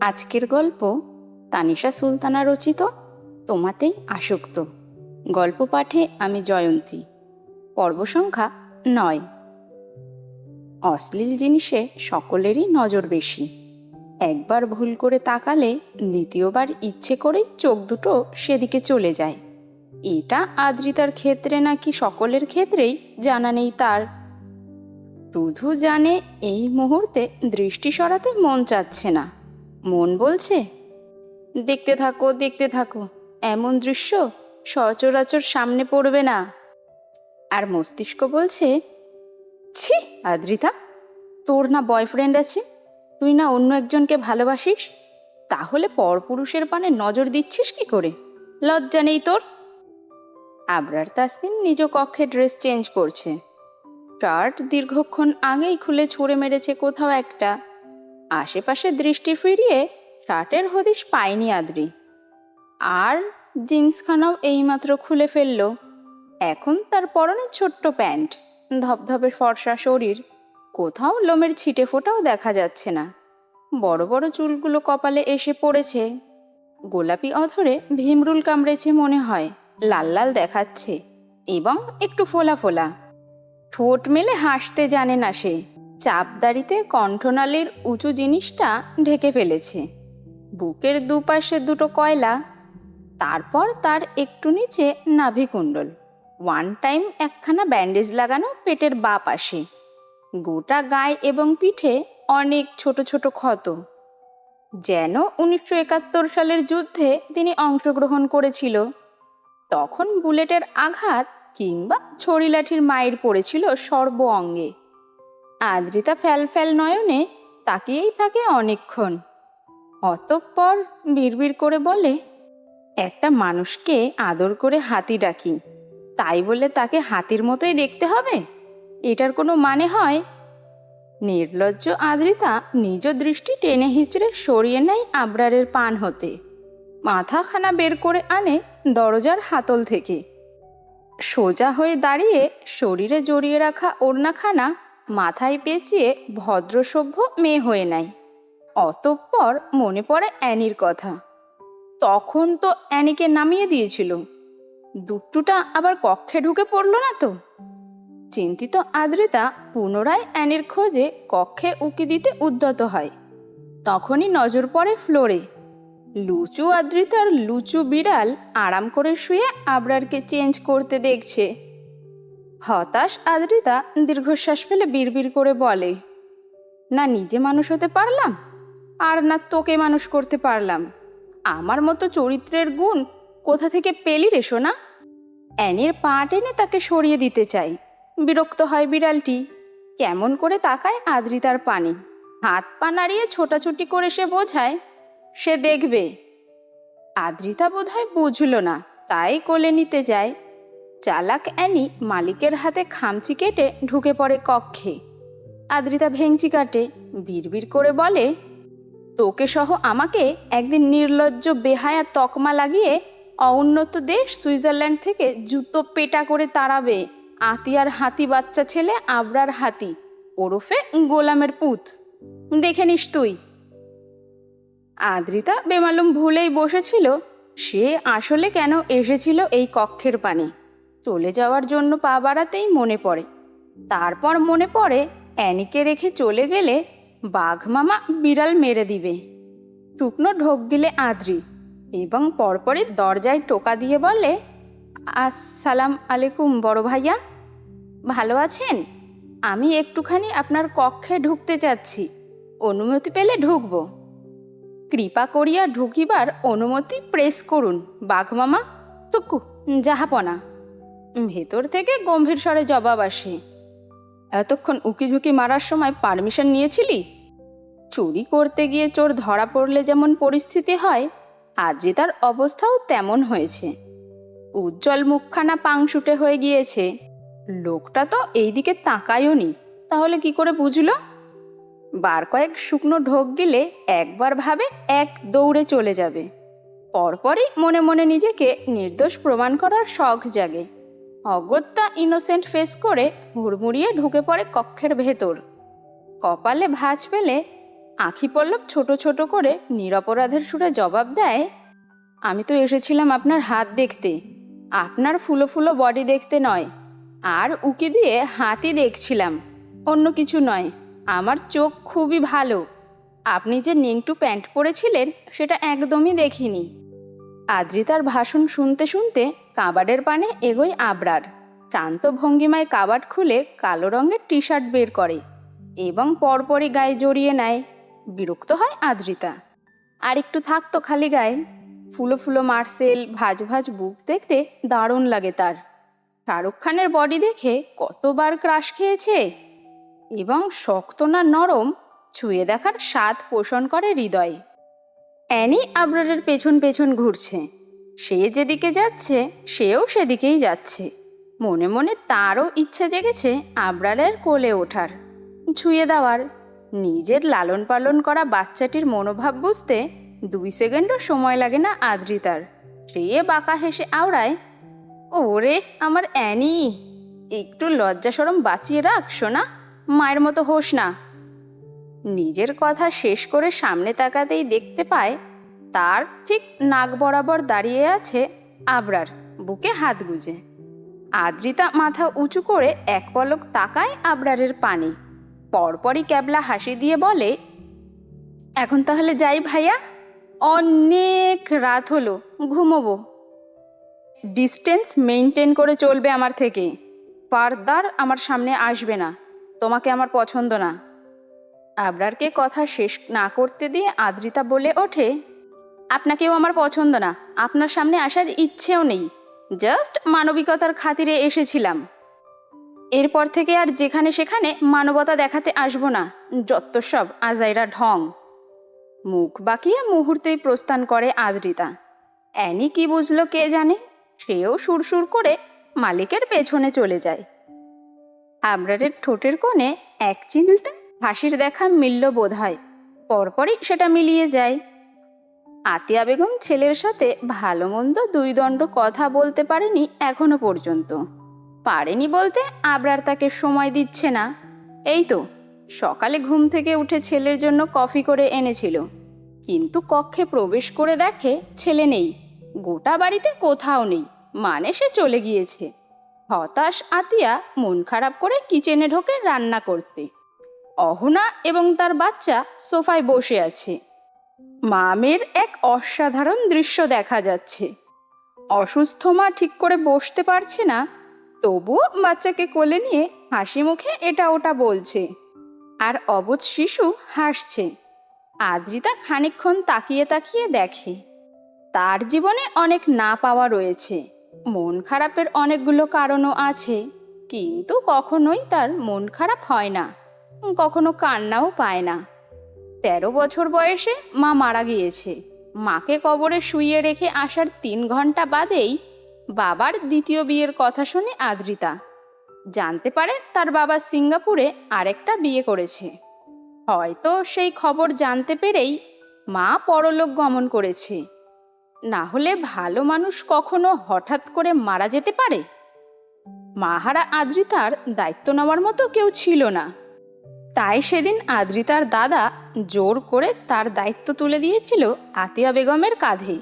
আজকের গল্প তানিশা সুলতানা রচিত তোমাতেই আসক্ত। গল্প পাঠে আমি জয়ন্তী। পর্ব সংখ্যা নয়। অশ্লীল জিনিসে সকলেরই নজর বেশি। একবার ভুল করে তাকালে দ্বিতীয়বার ইচ্ছে করেই চোখ দুটো সেদিকে চলে যায়। এটা আদ্রিতার ক্ষেত্রে নাকি সকলের ক্ষেত্রেই জানা নেই তার। শুধু জানে এই মুহূর্তে দৃষ্টি সরাতে মন চাচ্ছে না। মন বলছে? দেখতে থাকো দেখতে থাকো। এমন দৃশ্য সচরাচর সামনে পড়বে না। আর মস্তিষ্ক বলছে, ছি, আদ্রিতা, তোর না বয়ফ্রেন্ড আছে, তুই না অন্য একজনকে ভালোবাসিস? তাহলে পরপুরুষের পানে নজর দিচ্ছিস কি করে? লজ্জা নেই তোর? আবরার তাসনিম নিজ কক্ষে ড্রেস চেঞ্জ করছে। শার্ট দীর্ঘক্ষণ আগেই খুলে ছুঁড়ে মেরেছে কোথাও একটা আশেপাশে দৃষ্টি ফিরিয়ে শার্টের হদিশ পায়নি আদ্রি। আর জিন্সখানাও এইমাত্র খুলে ফেলল। এখন তার পরনে ছোট্ট প্যান্ট, ধবধবে ফর্সা শরীর, কোথাও লোমের ছিটে ফোটাও দেখা যাচ্ছে না। বড় বড় চুলগুলো কপালে এসে পড়েছে। গোলাপি অধরে ভীমরুল কামড়েছে মনে হয়, লাল লাল দেখাচ্ছে, এবং একটু ফোলা ফোলা। ঠোঁট মেলে হাসতে জানে না সে। চাপদাড়িতে কণ্ঠনালীর উঁচু জিনিসটা ঢেকে ফেলেছে। বুকের দুপাশে দুটো কয়লা। তারপর তার একটু নিচে নাভিকুণ্ডল ওয়ান টাইম একখানা ব্যান্ডেজ লাগানো পেটের বা পাশে গোটা গায়ে এবং পিঠে অনেক ছোট ছোট ক্ষত। যেন উনিশশো একাত্তর সালের যুদ্ধে তিনি অংশগ্রহণ করেছিল। তখন বুলেটের আঘাত কিংবা ছড়িলাঠির মায়ের পড়েছিল সর্ব অঙ্গে। আদ্রিতা ফ্যাল নয়নে তাকিয়েই থাকে অনেকক্ষণ। অতঃপর বিড়বিড় করে বলে, একটা মানুষকে আদর করে হাতি ডাকি। তাই বলে তাকে হাতির মতোই দেখতে হবে? এটার কোনো মানে হয়? নির্লজ্জ আদ্রিতা নিজ দৃষ্টি টেনে হিচড়ে সরিয়ে নেয় আবরারের পান হতে। মাথাখানা বের করে আনে দরজার হাতল থেকে। সোজা হয়ে দাঁড়িয়ে শরীরে জড়িয়ে রাখা ওড়নাখানা মাথায় পেঁচিয়ে ভদ্রসভ্য মেয়ে হয়ে নেয়। অতঃপর মনে পড়ে অ্যানির কথা। তখন তো অ্যানিকে নামিয়ে দিয়েছিল। দুট্টুটা আবার কক্ষে ঢুকে পড়ল না তো? চিন্তিত আদ্রিতা পুনরায় অ্যানির খোঁজে কক্ষে উকি দিতে উদ্যত হয়। তখনই নজর পড়ে ফ্লোরে। লুচু আদ্রিতার লুচু বিড়াল আরাম করে শুয়ে আবরারকে চেঞ্জ করতে দেখছে। হতাশ আদ্রিতা দীর্ঘশ্বাস ফেলে বিড়বিড় করে বলে, না নিজে মানুষ হতে পারলাম, আর না তোকে মানুষ করতে পারলাম। আমার মতো চরিত্রের গুণ কোথা থেকে পেলি রে সোনা? অ্যানির পা টেনে তাকে সরিয়ে দিতে চাই। বিরক্ত হয় বিড়ালটি। কেমন করে তাকায় আদ্রিতার পানি। হাত পা নাড়িয়ে ছোটাছুটি করে সে বোঝায়, সে দেখবে। আদ্রিতা বোধহয় বুঝল না, তাই কোলে নিতে যায়। চালাক অ্যানি মালিকের হাতে খামচি কেটে ঢুকে পড়ে কক্ষে। আদ্রিতা ভেংচি কাটে, বিড়বিড় করে বলে তোকে সহ আমাকে একদিন নির্লজ্জ, বেহায়া তকমা লাগিয়ে অউন্নত দেশ সুইজারল্যান্ড থেকে জুতো পেটা করে তাড়াবে। আতিয়ার হাতি বাচ্চা ছেলে আবরার হাতি, ওরফে গোলামের পুত। দেখে নিস তুই। আদ্রিতা বেমালুম ভুলেই বসেছিল, সে আসলে কেন এসেছিল এই কক্ষের পানে। চলে যাওয়ার জন্য পা বাড়াতেই মনে পড়ে। তারপর মনে পড়ে অ্যানিকে রেখে চলে গেলে বাঘ মামা বিড়াল মেরে দিবে। টুকনো ঢোক গিলে আদ্রি এবং পরপরই দরজায় টোকা দিয়ে বলে, আসসালাম আলাইকুম বড় ভাইয়া। ভালো আছেন? আমি একটুখানি আপনার কক্ষে ঢুকতে চাচ্ছি। অনুমতি পেলে ঢুকবো। কৃপা করিয়া ঢুকিবার অনুমতি প্রেস করুন বাঘমামা তুকু যাহাপনা। ভেতর থেকে গম্ভীর স্বরে জবাব আসে, এতক্ষণ উকিঝুঁকি মারার সময় পারমিশন নিয়েছিলি? চুরি করতে গিয়ে চোর ধরা পড়লে যেমন পরিস্থিতি হয় আদ্রিতার অবস্থাও তেমন হয়েছে। উজ্জ্বল মুখখানা পাংশুটে হয়ে গিয়েছে। লোকটা তো এইদিকে তাকায়ও নি, তাহলে কি করে বুঝলো? বার কয়েক শুকনো ঢোক গিলে একবার ভাবে এক দৌড়ে চলে যাবে। পরপরই মনে মনে নিজেকে নির্দোষ প্রমাণ করার শখ জাগে। অগত্যা ইনোসেন্ট ফেস করে হুড়মুড়িয়ে ঢুকে পড়ে কক্ষের ভেতর। কপালে ভাঁজ পেলে আখি পল্লব ছোট ছোট করে নিরপরাধের সুরে জবাব দেয়, আমি তো এসেছিলাম আপনার হাত দেখতে। আপনার ফুলো ফুলো বডি দেখতে নয়। আর উকি দিয়ে হাতই দেখছিলাম। অন্য কিছু নয়। আমার চোখ খুবই ভালো। আপনি যে নেংটু প্যান্ট পরেছিলেন, সেটা একদমই দেখিনি। আদ্রিতার ভাষণ শুনতে শুনতে কাবাডের পানে এগোয় আবরার। শান্ত ভঙ্গিমায় কাবাড খুলে কালো রঙের টি শার্ট বের করে এবং পরপরই গায়ে জড়িয়ে নেয়। বিরক্ত হয় আদ্রিতা। আর একটু থাকতো খালি গায়ে। ফুলো ফুলো মার্সেল, ভাজ ভাজ বুক দেখতে দারুণ লাগে তার। শাহরুখ খানের বডি দেখে কতবার ক্রাশ খেয়েছে এবং শক্ত না নরম ছুঁয়ে দেখার স্বাদ পোষণ করে হৃদয়। অ্যানি আবরারের পেছন পেছন ঘুরছে। সে যেদিকে যাচ্ছে, সেও সেদিকেই যাচ্ছে। মনে মনে তারও ইচ্ছে জেগেছে আবরারের কোলে ওঠার। ছুঁয়ে দেওয়ার। নিজের লালন পালন করা বাচ্চাটির মনোভাব বুঝতে দুই সেকেন্ডও সময় লাগে না আদ্রিতার। সে বাঁকা হেসে আওড়ায়, ওরে, আমার অ্যানি, একটু লজ্জা সরম বাঁচিয়ে রাখ শোনা মায়ের মতো হোস না। নিজের কথা শেষ করে সামনে তাকাতেই দেখতে পায় তার ঠিক নাক বরাবর দাঁড়িয়ে আছে আবরার, বুকে হাত গুজে। আদ্রিতা মাথা উঁচু করে এক পলক তাকায় আবরারের পানে। পরপরই ক্যাবলা হাসি দিয়ে বলে, এখন তাহলে যাই ভাইয়া, অনেক রাত হলো, ঘুমোবো। ডিস্টেন্স মেনটেন করে চলবে আমার থেকে। ফারদার আমার সামনে আসবে না, তোমাকে আমার পছন্দ না। আবরারকে কথা শেষ না করতে দিয়ে আদ্রিতা বলে ওঠে আপনাকেও আমার পছন্দ না। আপনার সামনে আসার ইচ্ছেও নেই। জাস্ট মানবিকতার খাতিরে এসেছিলাম। এরপর থেকে আর যেখানে সেখানে মানবতা দেখাতে আসব না। যত সব আজাইরা ঢং। মুখ বাকিয়ে মুহূর্তেই প্রস্থান করে আদ্রিতা। অ্যানি কি বুঝলো কে জানে? সেও সুরসুর করে মালিকের পেছনে চলে যায়। আবরারের ঠোঁটের কোণে এক চিলতে হাসির দেখা মিলল বোধ হয় পরপরই সেটা মিলিয়ে যায়। আতিয়া বেগম ছেলের সাথে ভালো মন্দ দুই দণ্ড কথা বলতে পারেনি এখনও পর্যন্ত। পারেনি বলতে আবরার তাকে সময় দিচ্ছে না। এই তো, সকালে ঘুম থেকে উঠে ছেলের জন্য কফি করে এনেছিল। কিন্তু কক্ষে প্রবেশ করে দেখে ছেলে নেই। গোটা বাড়িতে কোথাও নেই মানে সে চলে গিয়েছে। হতাশ আতিয়া মন খারাপ করে কিচেনে ঢোকে রান্না করতে। অহনা এবং তার বাচ্চা সোফায় বসে আছে। মামের এক অসাধারণ দৃশ্য দেখা যাচ্ছে। অসুস্থ মা ঠিক করে বসতে পারছে না, তবুও বাচ্চাকে কোলে নিয়ে হাসি মুখে এটা ওটা বলছে। আর অবুজ শিশু হাসছে। আদ্রিতা খানিকক্ষণ তাকিয়ে তাকিয়ে দেখে। তার জীবনে অনেক না পাওয়া রয়েছে। মন খারাপের অনেকগুলো কারণও আছে, কিন্তু কখনোই তার মন খারাপ হয় না। কখনো কান্নাও পায় না। তেরো বছর বয়সে মা মারা গিয়েছে। মাকে কবরে শুইয়ে রেখে আসার তিন ঘণ্টা বাদেই বাবার দ্বিতীয় বিয়ের কথা শুনে আদ্রিতা। জানতে পারে তার বাবা সিঙ্গাপুরে আরেকটা বিয়ে করেছে। হয়তো সেই খবর জানতে পেরেই মা পরলোক গমন করেছে। না হলে ভালো মানুষ কখনো হঠাৎ করে মারা যেতে পারে? মাহারা আদ্রিতার দায়িত্ব নেওয়ার মতো কেউ ছিল না। তাই সেদিন আদ্রিতার দাদা জোর করে তার দায়িত্ব তুলে দিয়েছিল আতিয়া বেগমের কাঁধে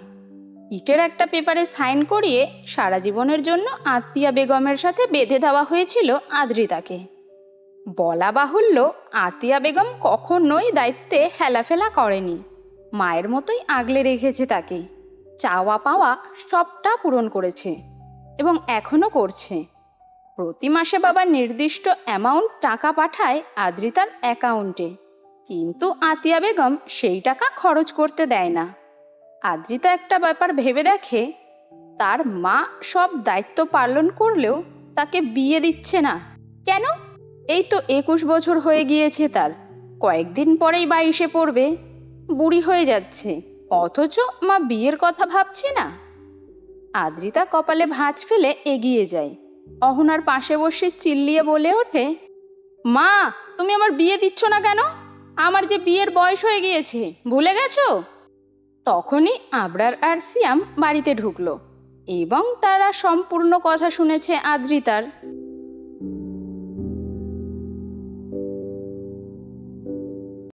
ইটের একটা পেপারে সাইন করিয়ে সারা জীবনের জন্য আতিয়া বেগমের সাথে বেঁধে দেওয়া হয়েছিল আদ্রিতাকে। বলা বাহুল্য আতিয়া বেগম কখনোই দায়িত্বে হেলাফেলা করেনি। মায়ের মতোই আগলে রেখেছে তাকে। চাওয়া পাওয়া সবটা পূরণ করেছে এবং এখনও করছে। প্রতি মাসে বাবা নির্দিষ্ট অ্যামাউন্ট টাকা পাঠায় আদ্রিতার অ্যাকাউন্টে কিন্তু আতিয়া বেগম সেই টাকা খরচ করতে দেয় না। আদ্রিতা একটা ব্যাপার ভেবে দেখে, তার মা সব দায়িত্ব পালন করলেও তাকে বিয়ে দিচ্ছে না। কেন? এই তো একুশ বছর হয়ে গিয়েছে তার। কয়েকদিন পরেই বাইশে পড়বে। বুড়ি হয়ে যাচ্ছে। অথচ মা বিয়ের কথা ভাবছে না। আদ্রিতা কপালে ভাঁজ ফেলে এগিয়ে যায়। অহনার পাশে বসে চিল্লিয়ে বলে ওঠে, মা, তুমি আমার বিয়ে দিচ্ছ না কেন? আমার যে বিয়ের বয়স হয়ে গিয়েছে, ভুলে গেছো? তখনই আবরার আর সিয়াম বাড়িতে ঢুকলো এবং তারা সম্পূর্ণ কথা শুনেছে আদ্রিতার।